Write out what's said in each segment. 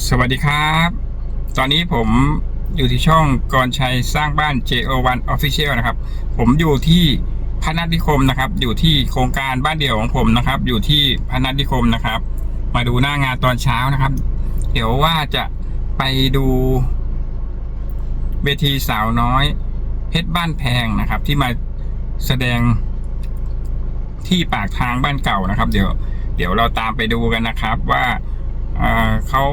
สวัสดีครับ ตอนนี้ผมอยู่ที่ช่องกรชัยสร้างบ้าน JO1 Official นะครับ ผมอยู่ที่พนัสนิคมนะครับ อยู่ที่โครงการบ้านเดี่ยวของผมนะครับ อยู่ที่พนัสนิคมนะครับ มาดูหน้างานตอนเช้านะครับ เดี๋ยวว่าจะไปดูเวทีสาวน้อยเพชรบ้านแพงนะครับ ที่มาแสดงที่ปากทางบ้านเก่านะครับ เดี๋ยว เดี๋ยวเราตามไปดูกันนะครับว่า เขา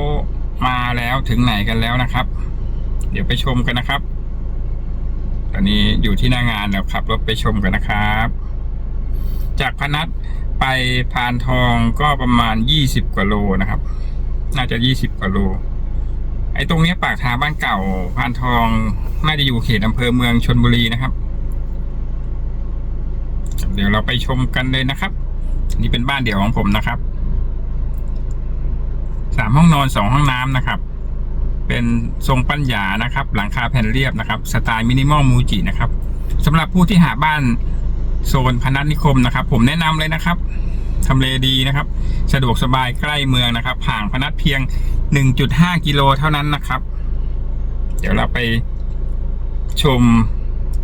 มาแล้วถึงไหนกันแล้วนะครับ เดี๋ยวไปชมกันนะครับ ตอนนี้อยู่ที่หน้างานแล้วขับรถไปชมกันนะครับ จากพนัสไปพานทองก็ประมาณยี่สิบกว่าโลนะครับ น่าจะยี่สิบกว่าโล ไอ้ตรงนี้ปากทางบ้านเก่าพานทองน่าจะอยู่เขตอำเภอเมืองชนบุรีนะครับ เดี๋ยวเราไปชมกันเลยนะครับ นี่เป็นบ้านเดี่ยวของผมนะครับ สามห้องนอนสองห้องน้ำนะครับ เป็นทรงปัญญานะครับ หลังคาแผ่นเรียบนะครับ สไตล์มินิมอลมูจินะครับสำหรับผู้ที่หาบ้านโซนพนัสนิคมนะครับ ผมแนะนำเลยนะครับทำเลดีนะครับ สะดวกสบายใกล้เมืองนะครับห่างพนัสเพียง 1.5 กิโลเท่านั้นนะครับ เดี๋ยวเราไปชม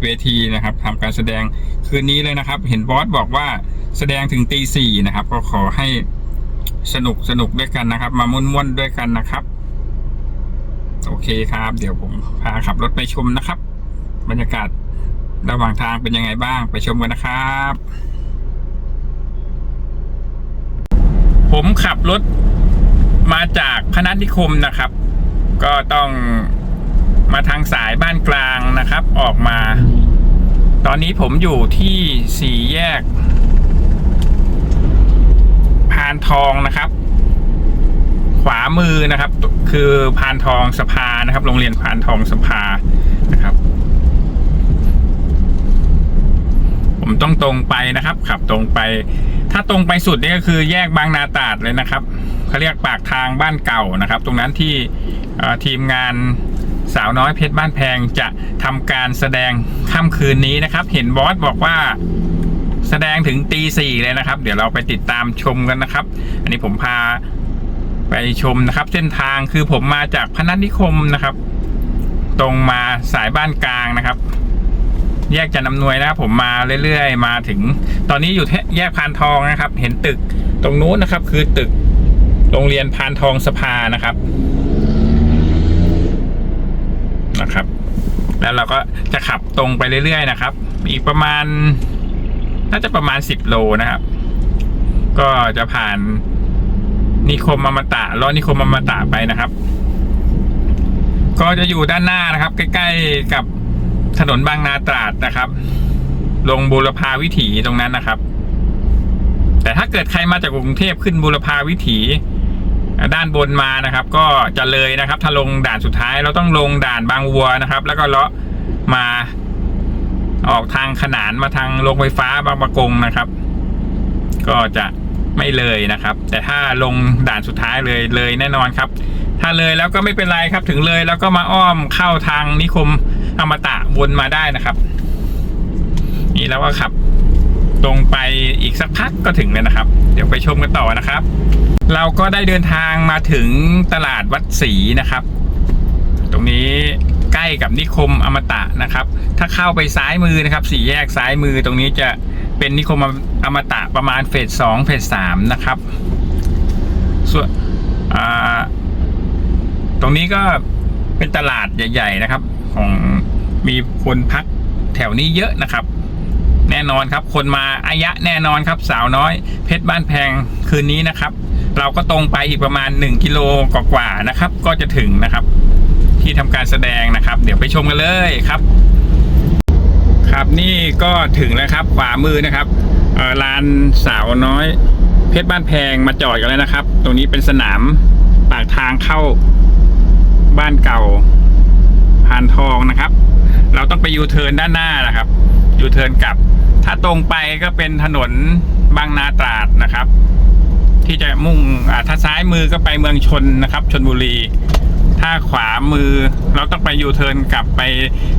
เวทีนะครับทำการแสดงคืนนี้เลยนะครับ เห็นบอสบอกว่าแสดงถึงตีสี่นะครับ ก็ขอให้ สนุกสนุกด้วยกันนะครับ มาม่วนๆด้วยกันนะครับ โอเคครับ เดี๋ยวผมพาขับรถไปชมนะครับ บรรยากาศระหว่างทางเป็นยังไงบ้างไปชมกันนะครับ ผมขับรถมาจากพนัสนิคมนะครับ ก็ต้องมาทางสายบ้านกลางนะครับ ออกมา ตอนนี้ผมอยู่ที่สี่แยก ทองนะครับ ขวามือนะครับ คือพานทองสภานะครับ โรงเรียนพานทองสภานะครับ ผมต้องตรงไปนะครับขับตรงไป ถ้าตรงไปสุดนี่ก็คือแยกบางนาตาดเลยนะครับเขาเรียกปากทางบ้านเก่านะครับ ตรงนั้นที่ทีมงานสาวน้อยเพชรบ้านแพงจะทำการแสดงค่ำคืนนี้นะครับ เห็นบอสบอกว่า แสดงถึงตีสี่เลยนะครับ เดี๋ยวเราไปติดตามชมกันนะครับ อันนี้ผมพาไปชมนะครับ เส้นทางคือผมมาจากพนัสนิคมนะครับ ตรงมาสายบ้านกลางนะครับ แยกจันทำนวยนะครับผมมาเรื่อยๆ มาถึง ตอนนี้อยู่แยกพานทองนะครับ เห็นตึกตรงนู้นนะครับ คือตึกโรงเรียนพานทองสภานะครับนะครับ แล้วเราก็จะขับตรงไปเรื่อยๆนะครับ อีกประมาณ น่าจะประมาณสิบโลนะครับ ก็จะผ่านนิคมอมตะล้อนิคมอมตะไปนะครับ ก็จะอยู่ด้านหน้านะครับ ใกล้ๆกับถนนบางนาตราดนะครับ ลงบูรพาวิถีตรงนั้นนะครับ แต่ถ้าเกิดใครมาจากกรุงเทพขึ้นบูรพาวิถีด้านบนมานะครับ ก็จะเลยนะครับ ถ้าลงด่านสุดท้ายเราต้องลงด่านบางวัวนะครับ แล้วก็เลาะมา อกทางขนานมาทางโรงไฟฟ้าบางประกงนะครับ ก็จะไม่เลยนะครับ แต่ถ้าลงด่านสุดท้ายเลยเลยแน่นอนครับ ถ้าเลยแล้วก็ไม่เป็นไรครับ ถึงเลยแล้วก็มาอ้อมเข้าทางนิคมอมตะวนมาได้นะครับ นี่แล้วก็ขับตรงไปอีกสักพักก็ถึงแล้วนะครับ เดี๋ยวไปชมกันต่อนะครับ เราก็ได้เดินทางมาถึงตลาดวัดศรีนะครับ ตรงนี้ ใกล้กับนิคมอมตะนะครับ ถ้าเข้าไปซ้ายมือนะครับสี่แยกซ้ายมือตรงนี้จะเป็นนิคมอมตะประมาณเฟสสองเฟสสามนะครับส่วนตรงนี้ก็เป็นตลาดใหญ่ ๆ นะครับ ของมีคนพักแถวนี้เยอะนะครับ แน่นอนครับ คนมาอายะแน่นอนครับ สาวน้อย เพชรบ้านแพงคืนนี้นะครับ เราก็ตรงไปอีกประมาณ 1 กิโลกว่าๆนะครับ ก็จะถึงนะครับ ที่ทำการแสดงนะครับ เดี๋ยวไปชมกันเลยครับ ครับนี่ก็ถึงแล้วครับขวามือนะครับลานสาวน้อย เพชรบ้านแพงมาจอดกันแล้วนะครับ ตรงนี้เป็นสนามปากทางเข้าบ้านเก่าพานทองนะครับ เราต้องไปยูเทิร์นด้านหน้านะครับยูเทิร์นกลับ ถ้าตรงไปก็เป็นถนนบางนาตราดนะครับ ที่จะมุ่งถ้าซ้ายมือก็ไปเมืองชนนะครับชนบุรี ถ้าขวามือเราต้องไปยูเทิร์นกลับไป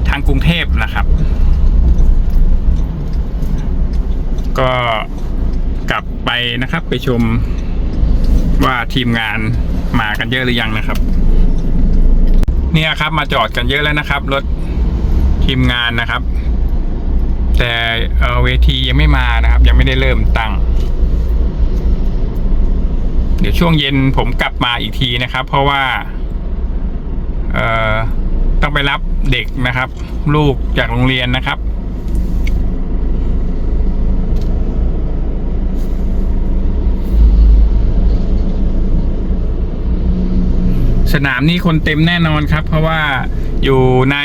ทางกรุงเทพนะครับ ก็กลับไปนะครับ ไปชมว่าทีมงานมากันเยอะหรือยังนะครับ เนี่ยครับมาจอดกันเยอะแล้วนะครับ รถทีมงานนะครับ แต่เวทียังไม่มานะครับ ยังไม่ได้เริ่มตั้งเดี๋ยวช่วงเย็นผมกลับมาอีกทีนะครับ เพราะว่า รับเด็กนะครับ ลูกจากโรงเรียนนะครับสนามนี้คนเต็มแน่นอนครับ เพราะว่าอยู่ใน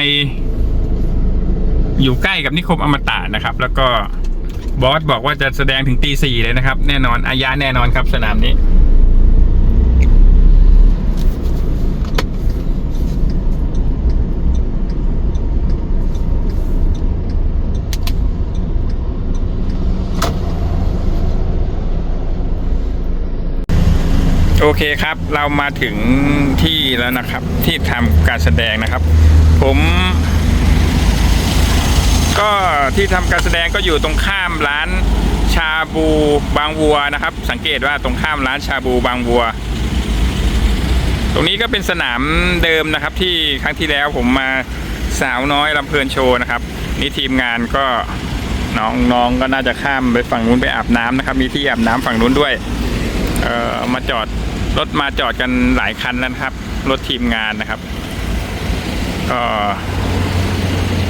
อยู่ใกล้กับนิคมอมตะนะครับ แล้วก็บอสบอกว่าจะแสดงถึงตีสี่เลยนะครับ แน่นอนอายะแน่นอนครับสนามนี้ โอเคครับ เรามาถึงที่แล้วนะครับ ที่ทำการแสดงนะครับ ผม ก็ที่ทำการแสดงก็อยู่ตรงข้ามร้านชาบูบางวัวนะครับ สังเกตว่าตรงข้ามร้านชาบูบางวัว ตรงนี้ก็เป็นสนามเดิมนะครับ ที่ครั้งที่แล้วผมมาสาวน้อยลำเพลินโชว์นะครับ นี่ทีมงานก็น้องๆก็น่าจะข้ามไปฝั่งนู้นไปอาบน้ำนะครับ มีที่อาบน้ำฝั่งนู้นด้วย เอ่อมาจอด รถมาจอดกันหลายคันแล้วครับ รถทีมงานนะครับ ก็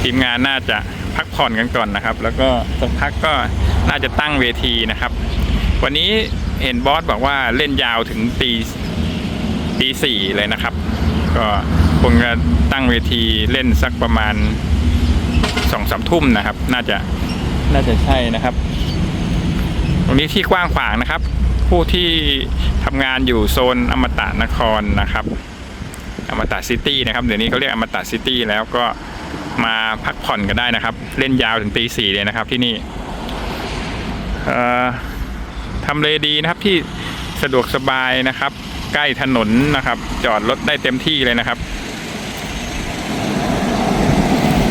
ทีมงานน่าจะพักผ่อนกันก่อนนะครับ แล้วก็สักพักก็น่าจะตั้งเวทีนะครับ วันนี้เห็นบอสบอกว่าเล่นยาวถึงตีตีสี่เลยนะครับ ก็คงจะตั้งเวทีเล่นสักประมาณสองสามทุ่มนะครับ น่าจะน่าจะใช่นะครับ ตรงนี้ที่กว้างขวางนะครับ ผู้ที่ทำงานอยู่โซนอมตะนครนะครับ อมตะซิตี้นะครับเดี๋ยวนี้เขาเรียกอมตะซิตี้แล้วก็มาพักผ่อนกันได้นะครับ เล่นยาวถึงตีสี่เลยนะครับที่นี่ทำเลดีนะครับที่สะดวกสบายนะครับ ใกล้ถนนนะครับ จอดรถได้เต็มที่เลยนะครับ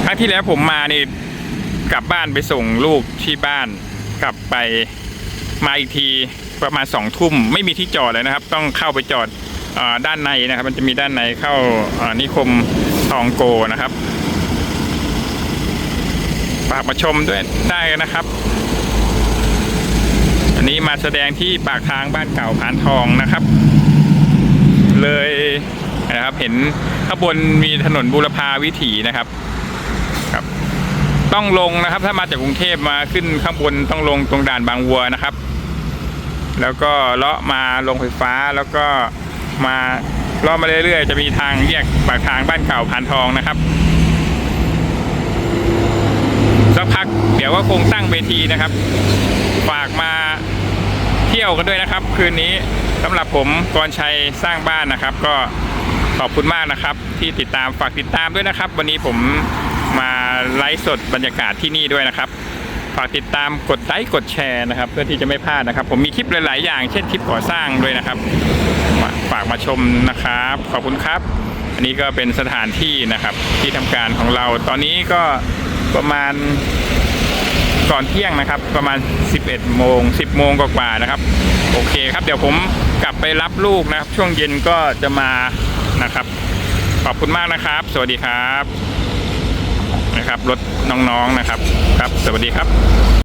ครั้งที่แล้วผมมานี่กลับบ้านไปส่งลูกที่บ้าน กลับไปมาอีกที ประมาณสองทุ่มไม่มีที่จอดเลยนะครับ ต้องเข้าไปจอดอด้านในนะครับ มันจะมีด้านในเข้านิคมทองโกนะครับฝากมาชมด้วยได้นะครับ อันนี้มาแสดงที่ปากทางบ้านเก่าพานทองนะครับ เลยนะครับเห็นข้างบนมีถนนบูรพาวิถีนะครับครับ ต้องลงนะครับ ถ้ามาจากกรุงเทพมาขึ้นข้างบนต้องลงตรงด่านบางวัวนะครับ แล้วก็เลาะมาลงไฟฟ้าแล้วก็มาเลาะมาเรื่อยๆ จะมีทางแยกปากทางบ้านเก่าพานทองนะครับ สักพักเดี๋ยวก็คงตั้งเวทีนะครับ ฝากมาเที่ยวกันด้วยนะครับ คืนนี้สำหรับผมกรชัยสร้างบ้านนะครับ ก็ขอบคุณมากนะครับ ที่ติดตามฝากติดตามด้วยนะครับ วันนี้ผมมาไลฟ์สดบรรยากาศที่นี่ด้วยนะครับ ฝากติดตามกดไลค์กดแชร์นะครับ เพื่อที่จะไม่พลาดนะครับ ผมมีคลิปหลาย ๆ อย่าง เช่นคลิปก่อสร้างด้วยนะครับฝากมาชมนะครับ ขอบคุณครับ อันนี้ก็เป็นสถานที่นะครับที่ทำการของเรา ตอนนี้ก็ประมาณก่อนเที่ยงนะครับ ประมาณ 11 โมง 10 โมงกว่าๆนะครับ โอเคครับ เดี๋ยวผมกลับไปรับลูกนะครับ ช่วงเย็นก็จะมานะครับ ขอบคุณมากนะครับ สวัสดีครับ นะครับ รถน้องๆนะครับ ครับ สวัสดีครับ